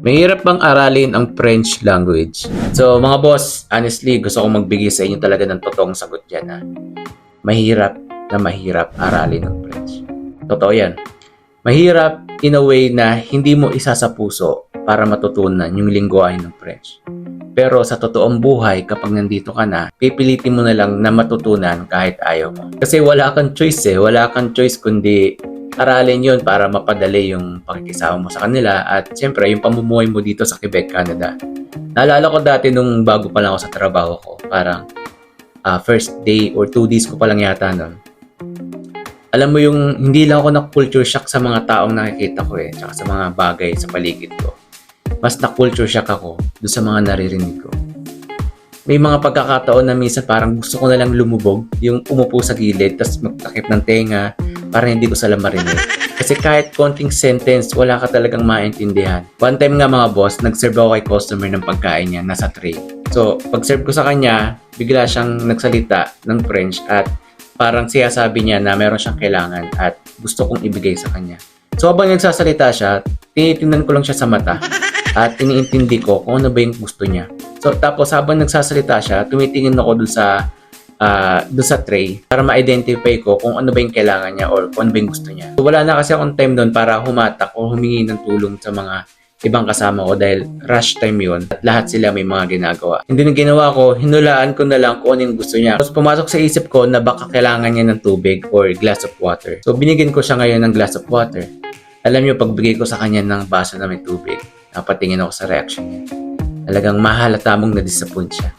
Mahirap bang aralin ang French language? So mga boss, honestly, gusto kong magbigay sa inyo talaga ng totoong sagot dyan. Ha? Mahirap na mahirap aralin ang French. Totoo yan. Mahirap in a way na hindi mo isa sa puso para matutunan yung lingwahe ng French. Pero sa totoong buhay, kapag nandito ka na, pipilitin mo na lang na matutunan kahit ayaw mo. Kasi wala kang choice eh. Wala kang choice kundi aralin yon para mapadali yung pakikisama mo sa kanila at siyempre yung pamumuhay mo dito sa Quebec, Canada. Naalala ko dati nung bago pa lang ako sa trabaho ko, parang ah, first day or two days ko pa lang yata nun. Alam mo yung hindi lang ako na-culture shock sa mga taong nakikita ko eh, tsaka sa mga bagay sa paligid ko. Mas na-culture shock ako doon sa mga naririnig ko. May mga pagkakataon na minsan parang gusto ko na lang lumubog, yung umupo sa gilid, tapos magtakip ng tenga, para hindi ko sila marinig. Kasi kahit konting sentence, wala ka talagang maintindihan. One time nga mga boss, nag-serve ako kay customer ng pagkain niya, nasa tray. So, pag-serve ko sa kanya, bigla siyang nagsalita ng French at parang siya sabi niya na meron siyang kailangan at gusto kong ibigay sa kanya. So, habang nagsasalita siya, tinitingnan ko lang siya sa mata at iniintindi ko kung ano ba yung gusto niya. So, tapos habang nagsasalita siya, tumitingin ako dun sa ah doon sa tray para ma-identify ko kung ano ba yung kailangan niya or kung ano ba yung gusto niya. So, wala na kasi akong time doon para humatak o humingi ng tulong sa mga ibang kasama ko dahil rush time yun at lahat sila may mga ginagawa. Hindi na ginawa ko, hinulaan ko na lang kung ano yung gusto niya. Tapos pumasok sa isip ko na baka kailangan niya ng tubig or glass of water. So binigyan ko siya ngayon ng glass of water. Alam niyo, pagbigay ko sa kanya ng baso na may tubig, napatingin ako sa reaction niya. Talagang mahalata mong na-disappoint siya.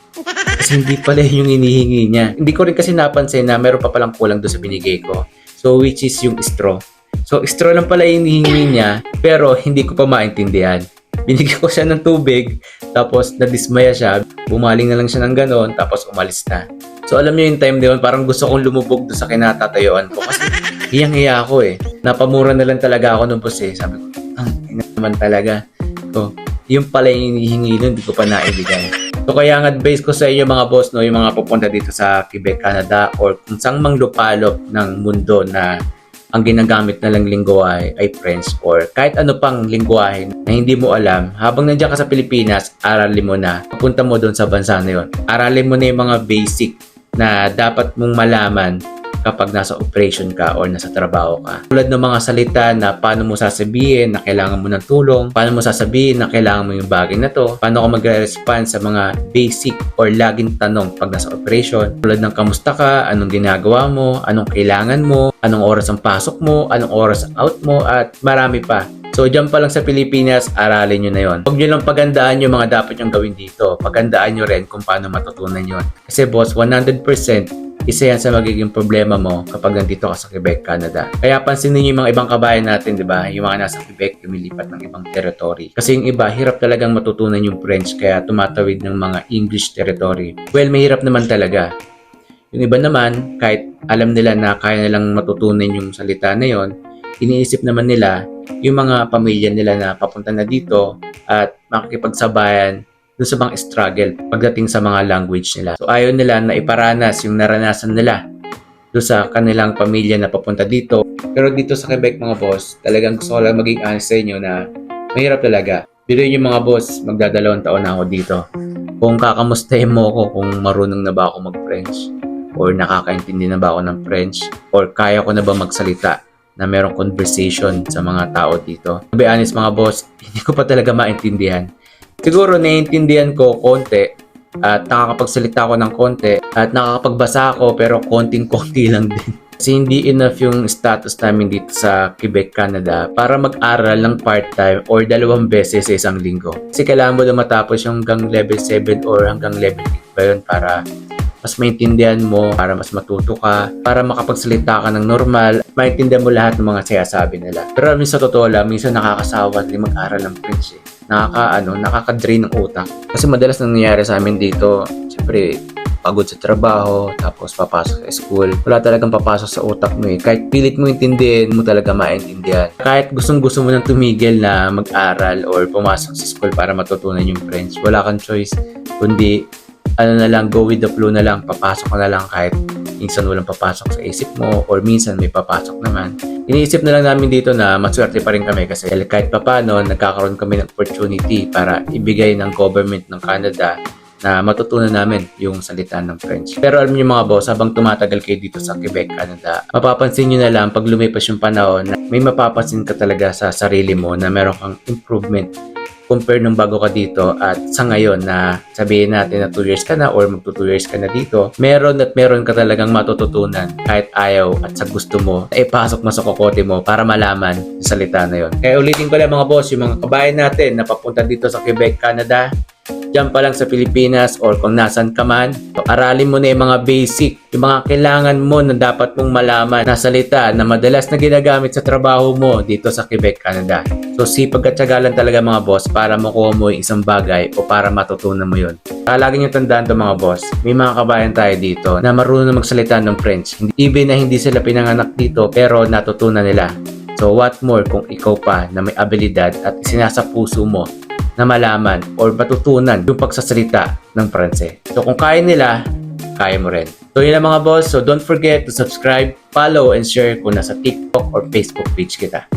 Kasi hindi pala yun yung inihingi niya. Hindi ko rin kasi napansin na meron pa palang kulang doon sa binigay ko. So, which is yung straw. So, straw lang pala yung hinihingi niya, pero hindi ko pa maintindihan. Binigyan ko siya ng tubig, tapos nadismaya siya, bumaling na lang siya ng ganon, tapos umalis na. So, alam niyo yung time yun, parang gusto kong lumubog doon sa kinatatayuan ko kasi hiyang-hiya ako eh. Napamura na lang talaga ako nung boss eh. Sabi ko, ang naman talaga. So, yung pala yung hinihingi nun, hindi ko pa naibigay. So kaya ang advice ko sa inyo mga boss, no, yung mga pupunta dito sa Quebec, Canada or kung saan mang lupalop ng mundo na ang ginagamit na lang lingwahe ay French or kahit ano pang lingwahe na hindi mo alam, habang nandiyan ka sa Pilipinas, aralin mo na. Papunta mo doon sa bansa na yon. Aralin mo na yung mga basic na dapat mong malaman kapag nasa operation ka or nasa trabaho ka. Tulad ng mga salita na paano mo sasabihin na kailangan mo ng tulong, paano mo sasabihin na kailangan mo yung bagay na to, paano ka magre-respond sa mga basic or laging tanong pag nasa operation. Tulad ng kamusta ka, anong ginagawa mo, anong kailangan mo, anong oras ang pasok mo, anong oras ang out mo, at marami pa. So, dyan pa lang sa Pilipinas, aralin nyo na yon. Huwag nyo lang pagandaan yung mga dapat yung gawin dito. Pagandaan nyo rin kung paano matutunan yon. Kasi boss, 100% isa yan sa magiging problema mo kapag nandito ka sa Quebec, Canada. Kaya pansinin niyo yung mga ibang kabayan natin, di ba? Yung mga nasa Quebec, lumilipat ng ibang territory. Kasi yung iba, hirap talagang matutunan yung French, kaya tumatawid ng mga English territory. Well, mahirap naman talaga. Yung iba naman, kahit alam nila na kaya nilang matutunan yung salita na yon, iniisip naman nila yung mga pamilya nila na papunta na dito at makikipagsabayan dun sa mga struggle pagdating sa mga language nila. So ayaw nila na iparanas yung naranasan nila doon sa kanilang pamilya na papunta dito. Pero dito sa Quebec mga boss, talagang gusto ko lang maging honest sa inyo na mahirap talaga. Pero yung mga boss, magdadalawang taon na ako dito. Kung kakamustahin mo ako kung marunong na ba ako mag-French or nakakaintindi na ba ako ng French or kaya ko na ba magsalita na merong conversation sa mga tao dito. To be honest mga boss, hindi ko pa talaga maintindihan. Siguro naiintindihan ko konti at nakakapagsalita ako ng konti at nakakapagbasa ako pero konting-konti lang din. Kasi hindi enough yung status namin dito sa Quebec, Canada para mag-aral ng part-time or dalawang beses sa isang linggo. Kasi kailangan mo na matapos yung hanggang level 7 or hanggang level 8 ba yun para mas maintindihan mo, para mas matuto ka, para makapagsalita ka ng normal, maintindihan mo lahat ng mga sinasabi nila. Pero minsan sa totoo lang, minsan nakakasawa din mag-aral ng French eh. Nakaka, ano, nakaka-drain ng utak. Kasi madalas nangyayari sa amin dito, syempre, pagod sa trabaho, tapos papasok sa school. Wala talagang papasok sa utak mo eh. Kahit pilit mo intindihin, mo talaga maintindihan. Kahit gustong gusto mo nang tumigil na mag-aral or pumasok sa school para matutunan yung French, wala kang choice kundi ano na lang, go with the flow na lang, papasok ka na lang kahit minsan walang papasok sa isip mo or minsan may papasok naman. Iniisip na lang namin dito na maswerte pa rin kami kasi kahit papano nagkakaroon kami ng opportunity para ibigay ng government ng Canada na matutunan namin yung salita ng French. Pero alam niyo mga boss, habang tumatagal kayo dito sa Quebec, Canada, mapapansin niyo na lang pag lumipas yung panahon na may mapapansin ka talaga sa sarili mo na meron kang improvement compare nung bago ka dito at sa ngayon na sabihin natin na 2 years ka na or magto 2 years ka na dito, meron at meron ka talagang matututunan kahit ayaw at sa gusto mo na ipasok mo sa kokote mo para malaman yung salita na yon. Kaya ulitin ko lang mga boss, yung mga kabayan natin na papunta dito sa Quebec, Canada, Diyan pa lang sa Pilipinas or kung nasan ka man, aralin mo na yung mga basic, yung mga kailangan mo na dapat mong malaman na salita na madalas na ginagamit sa trabaho mo dito sa Quebec, Canada. So sipag at lang talaga mga boss para makuha mo yung isang bagay o para matutunan mo yun. Kaya lagi nyo tandaan to mga boss, may mga kabayan tayo dito na marunong magsalita ng French. Even na hindi sila pinanganak dito pero natutunan nila. So what more kung ikaw pa na may abilidad at isinasa puso mo na malaman or matutunan yung pagsasalita ng Pranse. So kung kaya nila, kaya mo rin. So yun lang mga boss. So don't forget to subscribe, follow, and share kung nasa TikTok or Facebook page kita.